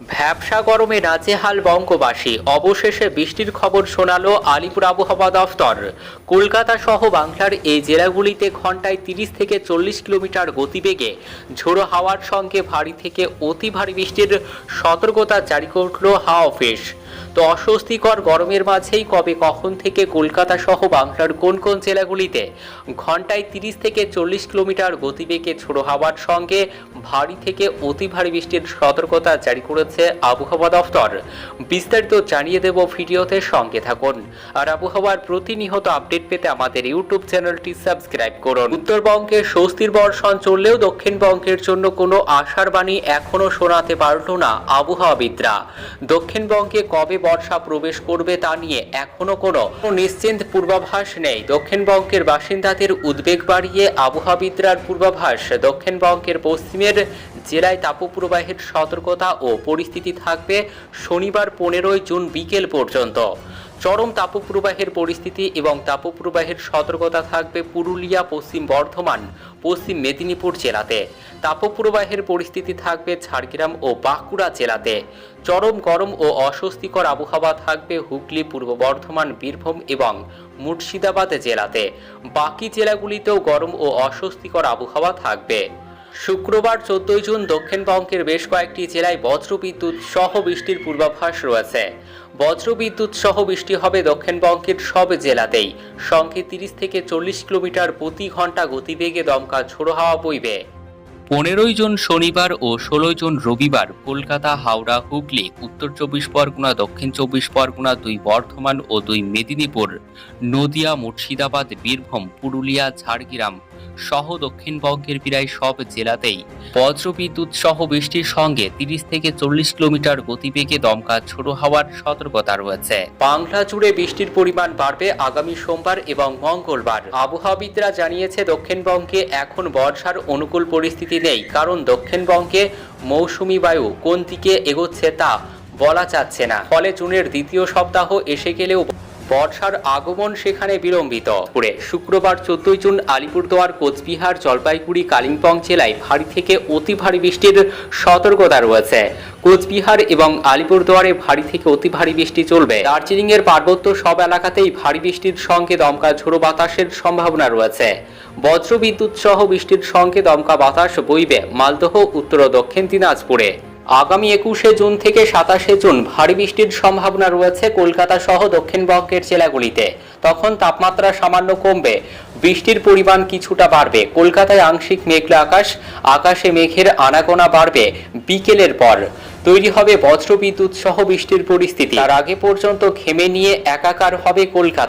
ভ্যাবসা গরমে নাচেহাল বঙ্গবাসী। অবশেষে বৃষ্টির খবর শোনালো আলিপুর আবহাওয়া দফতর। কলকাতা সহ বাংলার এই জেলাগুলিতে ঘন্টায় তিরিশ থেকে চল্লিশ কিলোমিটার গতিবেগে ঝোড়ো হাওয়ার সঙ্গে ভারী থেকে অতি ভারী বৃষ্টির সতর্কতা জারি করল হাওয়া অফিস। তো অস্বস্তিকর গরমের মাঝেই কবে কখন থেকে কলকাতা সহ বাংলার কোন কোন জেলাগুলিতে ঘন্টায় তিরিশ থেকে চল্লিশ কিলোমিটার গতিবেগে ঝোড়ো হাওয়ার সঙ্গে ভারী থেকে অতি ভারী বৃষ্টির সতর্কতা জারি করেছে আবহাওয়া দফতর। বিস্তারিত জানিয়ে দেব ভিডিওতে সঙ্গে থাকুন। আর আবহাওয়ার প্রতিনিয়ত আপডেট পেতে আমাদের ইউটিউব চ্যানেলটি সাবস্ক্রাইব করুন। উত্তরবঙ্গে স্বস্তির বর্ষণ চললেও দক্ষিণবঙ্গের জন্য কোনো আশার বাণী এখনও শোনাতে পারল না আবহাওয়াবিদরা। দক্ষিণবঙ্গে কবে বর্ষা প্রবেশ করবে তা নিয়ে এখনও কোনো নিশ্চিন্ত পূর্বাভাস নেই। দক্ষিণবঙ্গের বাসিন্দাদের উদ্বেগ বাড়িয়ে আবহাওয়াবিদরার পূর্বাভাস। দক্ষিণবঙ্গের পশ্চিমের জেলায় তাপপ্রবাহের সতর্কতা ও পরিস্থিতি থাকবে শনিবার পনেরোই জুন বিকেল পর্যন্ত। চরম তাপপ্রবাহের পরিস্থিতি এবং তাপপ্রবাহের সতর্কতা থাকবে পুরুলিয়া, পশ্চিম বর্ধমান, পশ্চিম মেদিনীপুর জেলাতে। তাপপ্রবাহের পরিস্থিতি থাকবে ঝাড়গ্রাম ও বাঁকুড়া জেলাতে। চরম গরম ও অস্বস্তিকর আবহাওয়া থাকবে হুগলি, পূর্ব বর্ধমান, বীরভূম এবং মুর্শিদাবাদ জেলাতে। বাকি জেলাগুলিতেও গরম ও অস্বস্তিকর আবহাওয়া থাকবে। শুক্রবার চোদ্দই জুন দক্ষিণবঙ্গের বেশ কয়েকটি জেলায় বজ্রবিদ্যুৎ সহ বৃষ্টির পূর্বাভাস রয়েছে। বজ্রবিদ্যুৎ সহ বৃষ্টি হবে দক্ষিণবঙ্গের সব জেলাতেই। সঙ্গে তিরিশ থেকে চল্লিশ কিলোমিটার প্রতি ঘণ্টা গতিবেগে দমকা ছোড়ো হাওয়া বইবে। পনেরোই জন শনিবার ও ষোলোই জন রবিবার কলকাতা, হাওড়া, হুগলি, উত্তর চব্বিশ পরগনা, দক্ষিণ চব্বিশ পরগনা, দুই বর্ধমান ও দুই মেদিনীপুর, নদিয়া, মুর্শিদাবাদ, বীরভূম, পুরুলিয়া, ঝাড়গ্রাম সহ দক্ষিণবঙ্গের প্রায় সব জেলাতেই বজ্রবিদ্যুৎ সহ বৃষ্টির সঙ্গে তিরিশ থেকে চল্লিশ কিলোমিটার গতিবেগে দমকা ছোড়ো হাওয়ার সতর্কতা রয়েছে। বাংলা জুড়ে বৃষ্টির পরিমাণ বাড়বে আগামী সোমবার এবং মঙ্গলবার। আবহাওয়াবিদরা জানিয়েছে, দক্ষিণবঙ্গে এখন বর্ষার অনুকূল পরিস্থিতি নেই কারণ দক্ষিণবঙ্গে মৌসুমি বায়ু কোন দিকে এগোচ্ছে তা বলা যাচ্ছে না। ফলে জুনের দ্বিতীয় সপ্তাহ এসে গেলেও বর্ষার আগমন সেখানে বিলম্বিত। করে শুক্রবার চোদ্দই জুন আলিপুরদুয়ার, কোচবিহার, জলপাইগুড়ি, কালিম্পং জেলায় ভারী থেকে অতি ভারী বৃষ্টির সতর্কতা রয়েছে। কোচবিহার এবং আলিপুরদুয়ারে ভারী থেকে অতি ভারী বৃষ্টি চলবে। দার্জিলিং এর পার্বত্য সব এলাকাতেই ভারী বৃষ্টির সঙ্গে দমকা ঝোড়ো বাতাসের সম্ভাবনা রয়েছে। বজ্রবিদ্যুৎ সহ বৃষ্টির সঙ্গে দমকা বাতাস বইবে মালদহ, উত্তর ও দক্ষিণ দিনাজপুরে। আগামী একুশে জুন থেকে সাতাশে জুন ভারী বৃষ্টির সম্ভাবনা রয়েছে কলকাতা সহ দক্ষিণবঙ্গের জেলাগুলিতে। তখন তাপমাত্রা সামান্য কমবে। বৃষ্টির পরিমাণ কিছুটা বাড়বে। কলকাতায় আংশিক মেঘলা আকাশ, আকাশে মেঘের আনাগোনা বাড়বে বিকেলের পর। তৈরি হবে বজ্রবিদ্যুৎ সহ বৃষ্টির পরিস্থিতি। তার আগে পর্যন্ত ঘেমে নিয়ে একাকার হবে কলকাতা।